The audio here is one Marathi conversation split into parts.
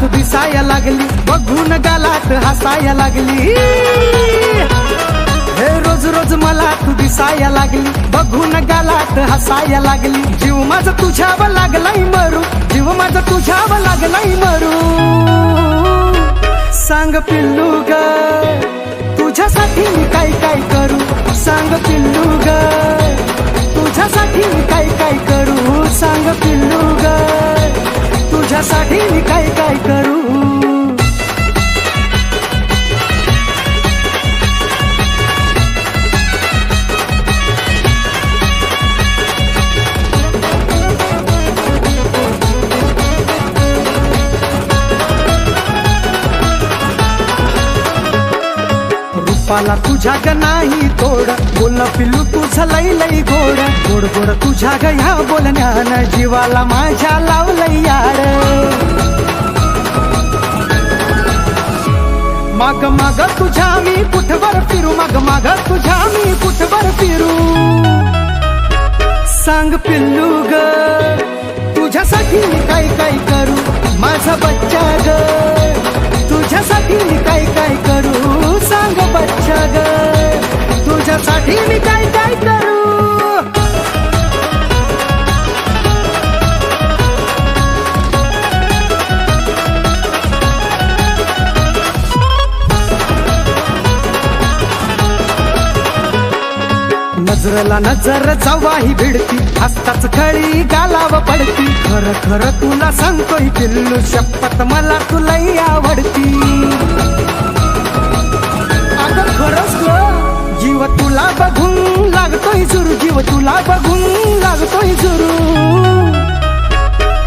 मला दिसाया लागली. बघून गालात हसाया लागली. हे रोज रोज मला तू दिसाया लागली. बघून गालात हसाया लागली. जीव माझा तुझ्याव लागलाय मरू. जीव माझा तुझ्याव लागलाय मरू. सांग पिल्लू ग तुझ्यासाठी मी काय काय करू? सांग पिल्लू ग तुझ्यासाठी मी काय काय करू? सांग पिल्लू ग तुझ्यासाठी मी काय काय करू? पाला तुझ्या ग नाही तोड. बोल पिल्लू तुझं लई लई गोड. गोड गोड तुझ्या ग ह्या बोलण्यानं जीवाला माझ्या लावलंय यार. माग माग तुझ्या मी कुठवर फिरू? माग माग तुझ्या मी कुठवर फिरू? सांग पिल्लू ग तुझ्यासाठी मी काय काय करू? माझा बच्चा ग तुझ्यासाठी मी काय काय करू? सांग बच्चा ग. तुझ्यासाठी मी काय काय करू? नजरला नजर जवाही भिडती. हस्ताच खळी गालाव पडती. खर खर तुला सांगतोय पिल्लू शपथ मला तुलाही आवडती. जीव तुला बघून लागतोय सुरू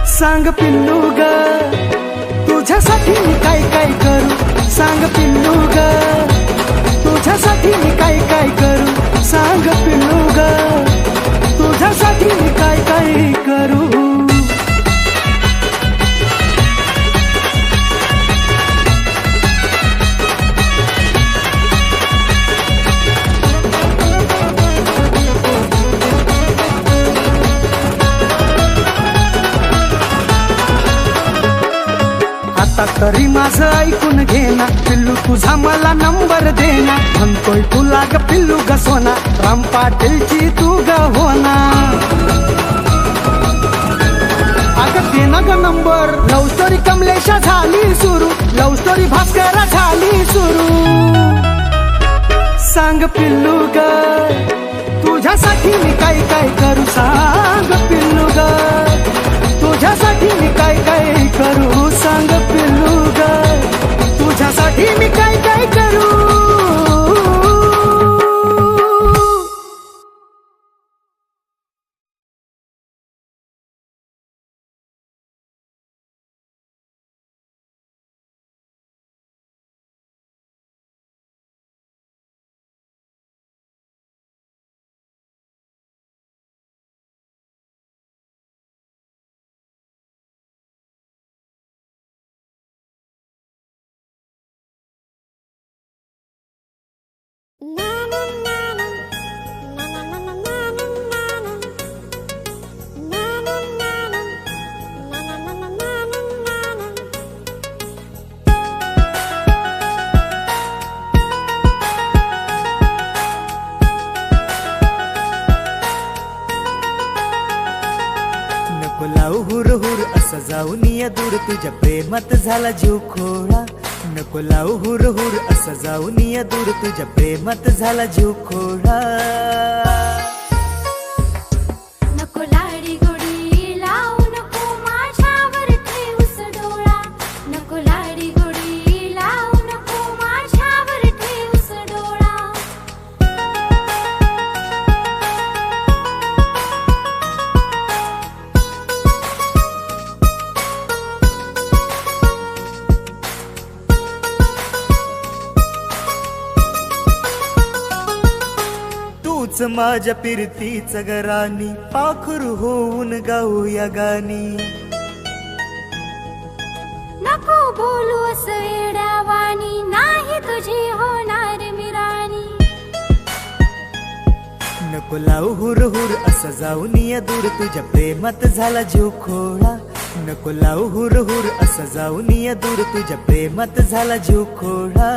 सांग पिल्लू ग तुझ्यासाठी मी काय काय करू? सांग पिल्लू ग. तरी माझं ऐकून घेना पिल्लू तुझा मला नंबर देना म्हणतोय तुला ग पिल्लू ग सोना राम पाटीलची तू ग होना अगं दे ना ग नंबर. लव्ह स्टोरी कमलेशा झाली सुरू लव्ह स्टोरी भास्करा झाली सुरू. सांग पिल्लू ग तुझ्यासाठी मी काय काय करू? सांग तुझ्यासाठी मी काय लावू हुर हुर असं जाऊन या दूर. तुझ्या प्रेमात झाला जीव खोळा नको लावू हुर हुर असं जाऊन या दूर. तुझ्या प्रेमात झाला जीव खोडा. माझ्या पिरतीच गरानी पाखरू होऊन गाऊ या गाणी. नको बोलू येड्यावानी नाही तुझी होणार मिराणी नको लावू हुर हुर असं जाऊन या दूर तुझ्या प्रेमात झाला जीव खोळा. नको लावू हुर हुर असं जाऊन या दूर तुझ्या प्रेमात झाला जीव खोळा.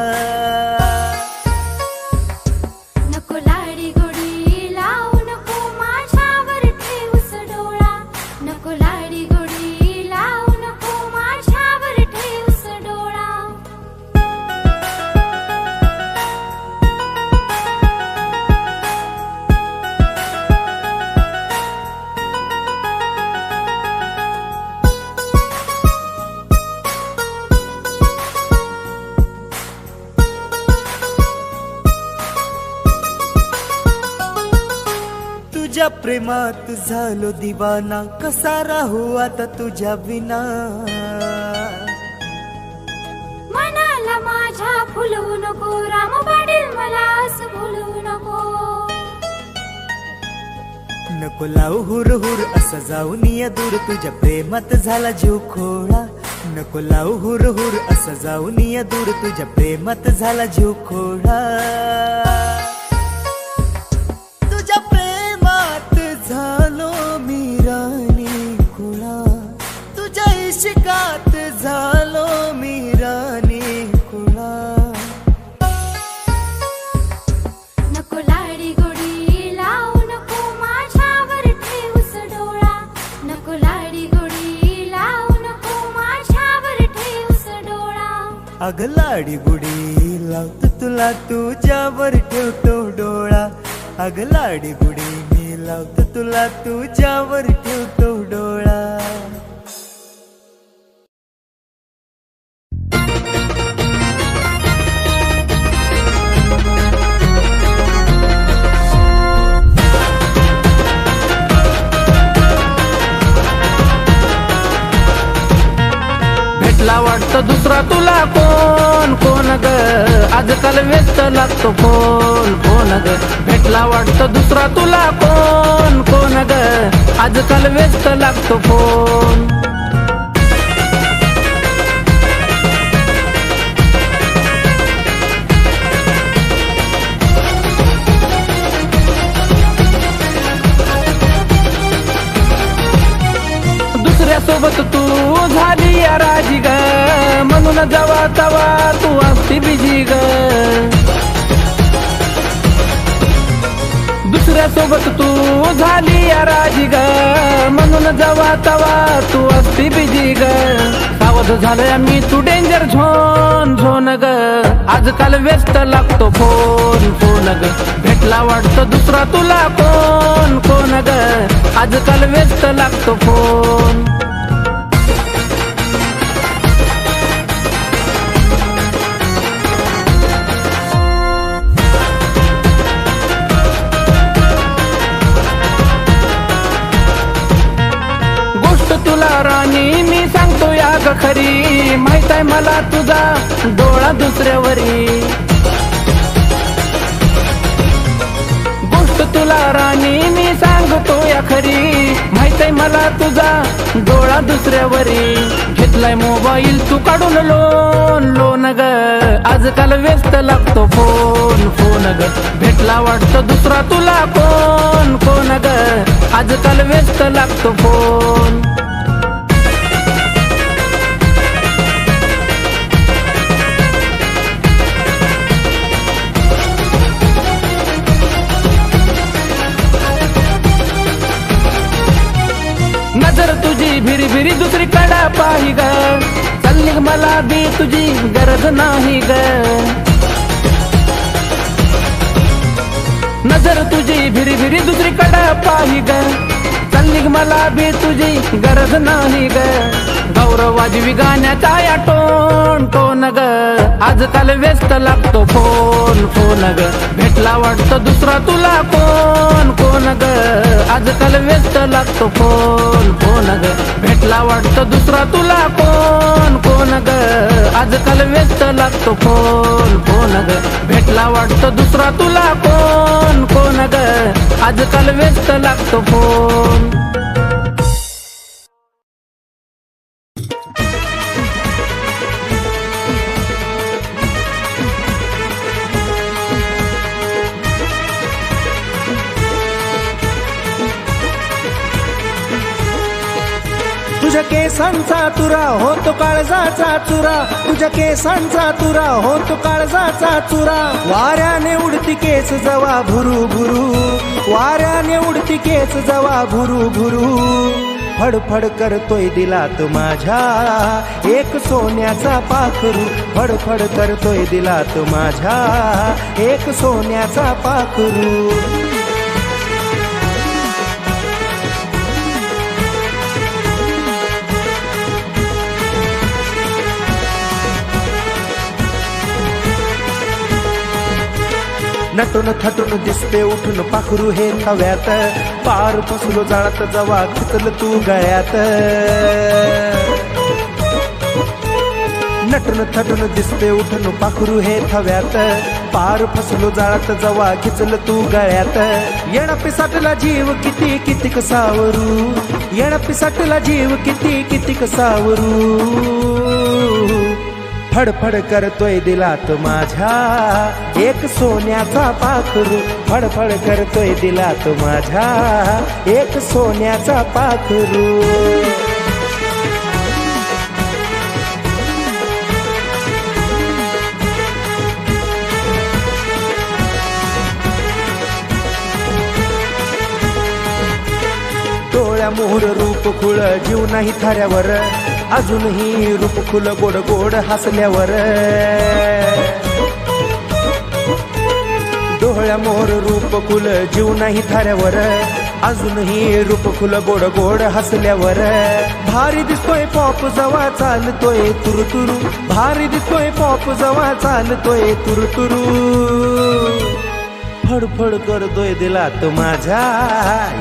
प्रेमात झालो दिवाना कसा राहू आता तुझ्या विना? मनाला माझ्या फुलवू नको राम पाटील मला असं भुलवू नको. नको लावू हुर हुर असं जाऊन या दूर तुझ्या प्रेमात झाला जीव खोळा नको लावू हुर हुर असं जाऊन या दूर तुझ्या प्रेमात झाला जीव खोळा इश्कात झालो मी राणी खुळा नको लाडी गोडी लावू नको माझ्यावर ठेवूस डोळा. नको लाडी गोडी लावू नको माझ्यावर ठेवूस डोळा. अग लाडी गुडी लावतो तुला तुझ्यावर ठेवतो डोळा. अग लाडी गुडी मी लावतो तुला तुझ्यावर ठेवतो डोळा. तर दुसरा तुला कोण कोण ग? आजकाल व्यस्त लागतो फोन कोण ग. भेटला वाटतं दुसरा तुला कोण कोण ग? आजकाल व्यस्त लागतो फोन. दुसऱ्या सोबत म्हणून जवा तवा तू असती बिजी ग. दुसऱ्या सोबत तू झाली या राजी ग. म्हणून जवा तवा तू असती बिजी ग. सावध झालोय मी तू डेंजर झोन झोन ग. आजकाल व्यस्त लागतो फोन फोन ग. भेटला वाटतं दुसरा तुला कोण कोण ग? आजकाल व्यस्त लागतो फोन मला तुझा डोळा दुसऱ्यावरी. गोष्ट तुला राणी मी सांगतो या खरी. माहीत आहे मला तुझा डोळा दुसऱ्यावरी. घेतलाय मोबाईल तू काढून लोन लोन ग. आजकाल व्यस्त लागतो फोन फोन ग. भेटला वाटतं दुसरा तुला कोण कोण ग? आजकाल व्यस्त लागतो फोन. भिरी भिरी दुसरी कडा पाही ग। चालली मला बी तुझी गरज नहीं ग। नज़र तुझी भिरी भिरी दुसरी कडा पाही ग। चालली मला बी तुझी गरज नहीं ग। गौरवाजवी गाण्याचा या टोन टोन ग. आजकाल व्यस्त लागतो फोन फोन ग. भेटला वाटतं दुसरा तुला कोण कोण ग. आजकाल व्यस्त लागतो फोन फोन ग. भेटला वाटतं दुसरा तुला कोण कोण ग. आजकाल व्यस्त लागतो फोन फोन ग. भेटला वाटतं दुसरा तुला कोण कोण ग. आजकाल व्यस्त लागतो फोन. तुझ्या केसांचा तुरा होतो काळजाचा चुरा. तुझ्या केसांचा तुरा होतो काळजाचा चुरा. वाऱ्याने उडती केस जवा भुरू भुरू. वाऱ्याने उडती केस जवा भुरू भुरू. फडफड करतोय दिलात माझ्या. एक सोन्याचा पाखरू फडफड करतोय दिलात माझ्या. एक सोन्याचा पाखरू. नटून थटून दिसते उठून पाखरू हे थव्यात पार फसलो जाळत जवा खिचल तू गळ्यात. नटून थटून दिसते उठून पाखरू हे थव्यात पार फसलो जाळत जवा खिचल तू गळ्यात. येण पिसाटला जीव किती किती कसावरू? येण पिसाटला जीव किती किती कसावरू? फडफड करतोय दिलात माझ्या. एक सोन्याचा पाखरू फडफड करतोय दिलात माझ्या. एक सोन्याचा पाखरू. डोळ्या मोहर रूप खुळ जीव नाही थाऱ्यावर. अजूनही रूप खुल गोड गोड हसल्यावर. डोळ्या मोर रूप खुल जीव नाही थाऱ्यावर. अजूनही रूप खुल गोड गोड हसल्यावर. भारी दिसतोय पॉप जवा चालतोय तुरुतुरु. भारी दिसतोय पॉप जवा चालतोय तुरुतुरु. फडफड करतोय दिलात माझ्या.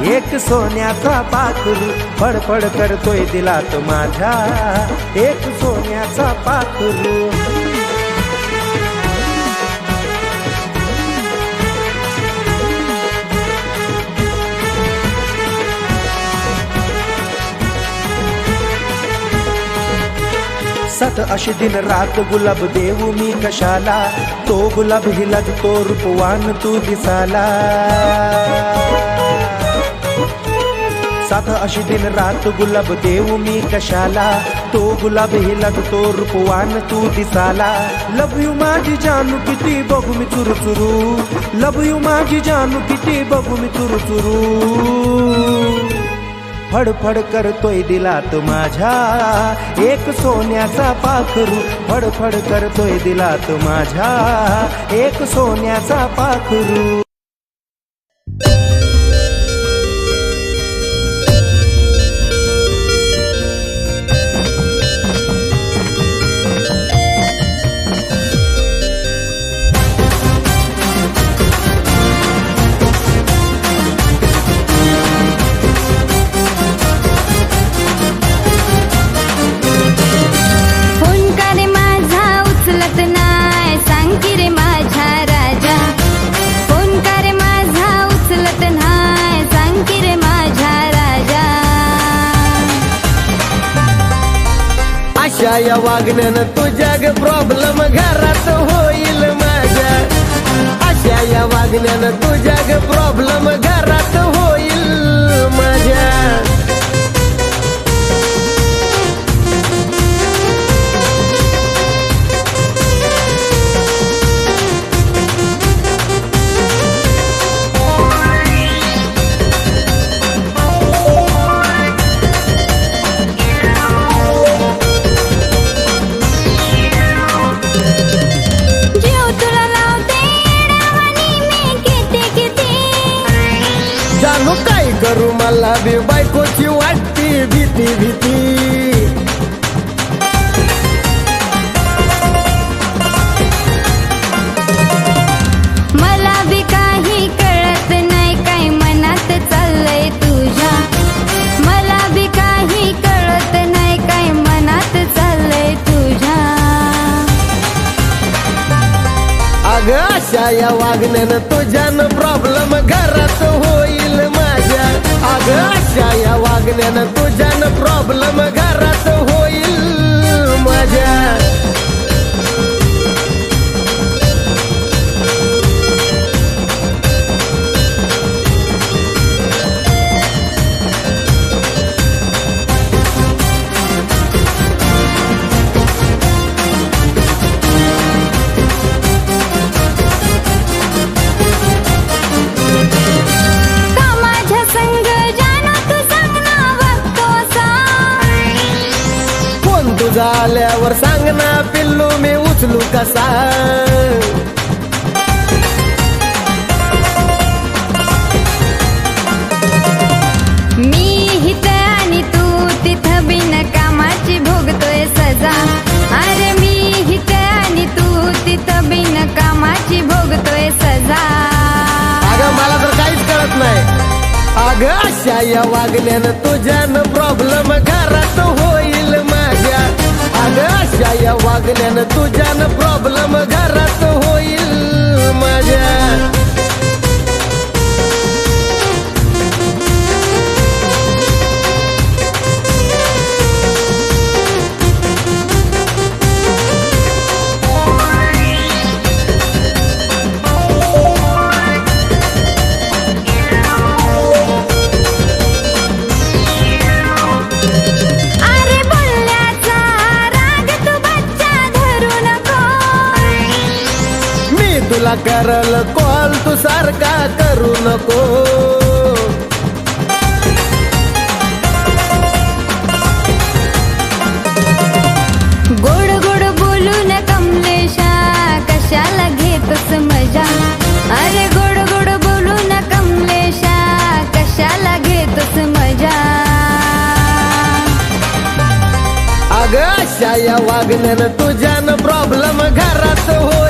एक सोन्याचा पाखरू फडफड करतोय दिलात माझ्या. एक सोन्याचा पाखरू सत अशी दिन रात गुलाब देऊ मी कशाला? तो गुलाब हिलाज तो रूपवान तू दिसाला. सात अशी दिन रात गुलाब देऊ मी कशाला? तो गुलाब हिलाज तो रूपवान तू दिसाला. लव यू माझी जानू किती बघू मी चुरू चुरू. लव यू माझी जानू किती बघू मी चुरू चुरू. फडफड करतोय दिलात माझ्या. एक सोन्याचा पाखरू फडफड करतोय दिलात माझ्या. एक सोन्याचा पाखरू प्रॉब्लेम घरात होईल माझ्या अशा या वागण्यानं तुझ्या ग प्रॉब्लेम घरात होईल. मला बी बायकोची वाटती भीती भीती. मला बी काही कळत नाही काय मनात चाललंय तुझ्या. मला बी काही कळत नाही काय मनात चाललंय तुझ्या. अग अशा या वागण्यानं तुझ्यानं प्रॉब्लेम घरात होईल. माझ्या या वागण्यानं तुझ्यानं प्रॉब्लेम घरात होईल माझ्या झाल्यावर सांग ना पिल्लू मी उचलू कसा? मी हित आणि तू तिथं बिन कामाची भोगतोय सजा. अरे मी हित आणि तू तिथं बिन कामाची भोगतोय सजा. अगं मला तर काहीच कळत नाही. अगं अशा या वागल्यानं तुझ्यानं प्रॉब्लेम घरात हो अगं अशा तुझ्यानं प्रॉब्लेम घरात होईल माझ्या. तुला करल कॉल तू सारखा करू नको. गोड गोड बोलून कमलेशा कशाला घेतोस मजा? अरे गोड गोड बोलून कमलेशा कशाला घेतोस मजा? अगं अशा या वागण्यानं तुझ्यानं प्रॉब्लेम घरात अगं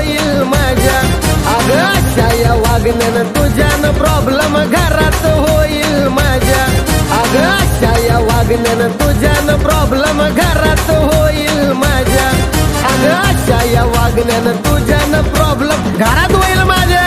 अशा या वागण्यानं तुझ्यानं प्रॉब्लेम घरात होईल माझ्या. अगं अशा या वागण्यानं तुझ्यानं प्रॉब्लेम घरात होईल माझ्या. अगं अशा या वागण्यानं तुझ्यानं प्रॉब्लेम घरात होईल माझ्या.